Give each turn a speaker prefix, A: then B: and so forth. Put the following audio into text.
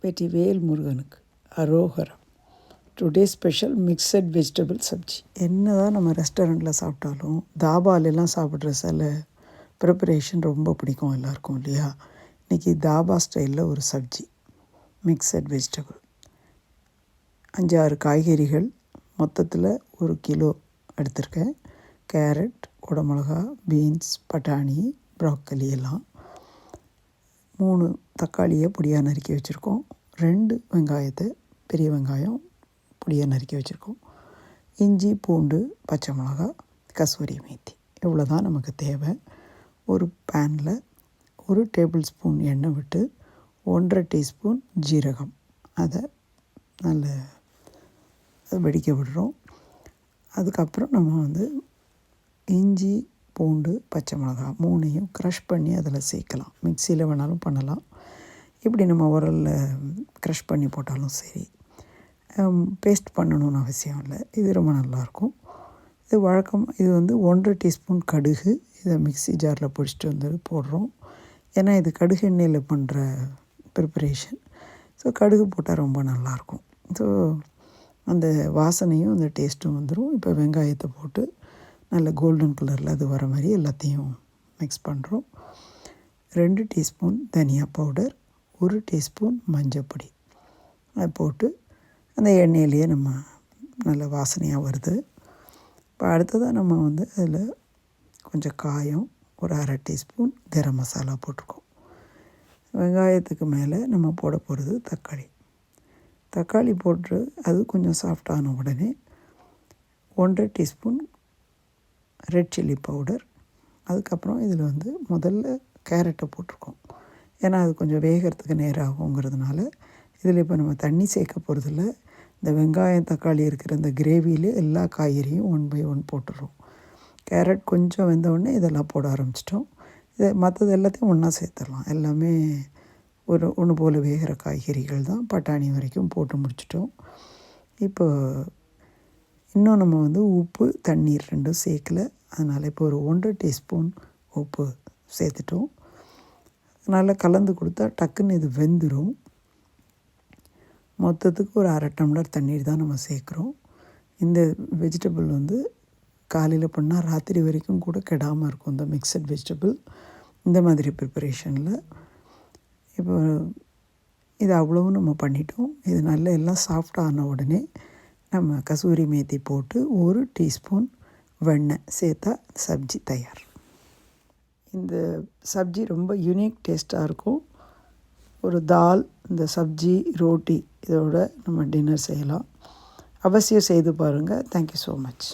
A: வெற்றி வேல் முருகனுக்கு அரோகரம். Today special mixed vegetable sabzi. என்ன தான் நம்ம ரெஸ்டாரண்ட்டில் சாப்பிட்டாலும் தாபாலெல்லாம் சாப்பிட்ற சில ப்ரிப்பரேஷன் ரொம்ப பிடிக்கும் எல்லாருக்கும் இல்லையா? இன்றைக்கி தாபா ஸ்டைலில் ஒரு சப்ஜி மிக்சட் வெஜிடபிள் அஞ்சாறு காய்கறிகள் மொத்தத்தில் ஒரு கிலோ எடுத்திருக்கேன். கேரட் குடமிளகா பீன்ஸ் பட்டாணி ப்ராக்கலி எல்லாம். மூணு தக்காளியை பொடியாக நறுக்கி வச்சுருக்கோம். ரெண்டு வெங்காயத்தை பெரிய வெங்காயம் பொடியாக நறுக்கி வச்சுருக்கோம். இஞ்சி பூண்டு பச்சை மிளகா கசூரி மேத்தி. இவ்வளோ தான் நமக்கு தேவை. ஒரு பேனில் ஒரு டேபிள் ஸ்பூன் எண்ணெய் விட்டு ஒன்றரை டீஸ்பூன் ஜீரகம். அதை நல்ல வெடிக்க விடுறோம். அதுக்கப்புறம் நம்ம வந்து இஞ்சி பூண்டு பச்சை மிளகா மூணையும் க்ரஷ் பண்ணி அதில் சேர்க்கலாம். மிக்சியில் வேணாலும் பண்ணலாம். இப்படி நம்ம உரலில் க்ரஷ் பண்ணி போட்டாலும் சரி. பேஸ்ட் பண்ணணும்னு அவசியம் இல்லை. இது ரொம்ப நல்லாயிருக்கும். இது வழக்கம் இது வந்து ஒன்றரை டீஸ்பூன் கடுகு. இதை மிக்சி ஜாரில் பிடிச்சிட்டு வந்து போடுறோம். ஏன்னா இது கடுகு எண்ணெயில் பண்ணுற ப்ரிப்பரேஷன் ஸோ கடுகு போட்டால் ரொம்ப நல்லாயிருக்கும். ஸோ அந்த வாசனையும் அந்த டேஸ்ட்டும் வந்துடும் இப்போ வெங்காயத்தை போட்டு நல்ல கோல்டன் கலரில் அது வர மாதிரி எல்லாத்தையும் மிக்ஸ் பண்ணுறோம் ரெண்டு டீஸ்பூன் தனியா பவுடர் ஒரு டீஸ்பூன் மஞ்சப்பொடி அதை போட்டு அந்த எண்ணெயிலேயே நம்ம நல்ல வாசனையாக வருது. இப்போ அடுத்ததாக நம்ம வந்து அதில் கொஞ்சம் காயம் ஒரு அரை டீஸ்பூன் கரம் மசாலா போட்டிருக்கோம். வெங்காயத்துக்கு மேலே நம்ம போட போகிறது தக்காளி. தக்காளி போட்டு அது கொஞ்சம் சாஃப்டான உடனே ஒன்றரை டீஸ்பூன் ரெட் சில்லி பவுடர் அதுக்கப்புறம் இதில் வந்து முதல்ல கேரட்டை போட்டிருக்கோம். ஏன்னா அது கொஞ்சம் வேகிறதுக்கு நேரம் ஆகுங்கிறதுனால இதில் இப்போ நம்ம தண்ணி சேர்க்க போகிறதில்ல இந்த வெங்காயம் தக்காளி இருக்கிற இந்த கிரேவியில் எல்லா காய்கறியும் ஒன் பை ஒன் போட்டுடுறோம் கேரட் கொஞ்சம் வெந்தவுடனே இதெல்லாம் போட ஆரம்பிச்சிட்டோம். இதை மற்றது எல்லாத்தையும் ஒன்றா சேர்த்துடலாம். எல்லாமே ஒரு ஒன்று போல் வேகிற காய்கறிகள் தான் பட்டாணி வரைக்கும் போட்டு முடிச்சிட்டோம். இப்போ இன்னும் நம்ம வந்து உப்பு தண்ணீர் ரெண்டும் சேர்க்கல. அதனால் இப்போ ஒரு ஒன்றரை டீஸ்பூன் உப்பு சேர்த்துட்டோம். நல்லா கலந்து கொடுத்தா டக்குன்னு இது வெந்துடும் மொத்தத்துக்கு ஒரு அரை டம்ளர் தண்ணீர் தான் நம்ம சேர்க்குறோம். இந்த வெஜிடபிள் வந்து காலையில் பண்ணால் ராத்திரி வரைக்கும் கூட கெடாமல் இருக்கும் இந்த மிக்சட் வெஜிடபிள் இந்த மாதிரி ப்ரிப்பரேஷனில் இப்போ இது அவ்வளவும் நம்ம பண்ணிட்டோம். இது நல்லா எல்லாம் சாஃப்டான உடனே நம்ம கசூரி மேத்தி போட்டு ஒரு டீஸ்பூன் வெண்ணெய் சேர்த்தா சப்ஜி தயார். இந்த சப்ஜி ரொம்ப யூனிக் டேஸ்ட்டாக இருக்கும். ஒரு தால் இந்த சப்ஜி ரோட்டி இதோட நம்ம டின்னர் செய்யலாம். அவசியம் செய்து பாருங்கள் தேங்க்யூ ஸோ மச்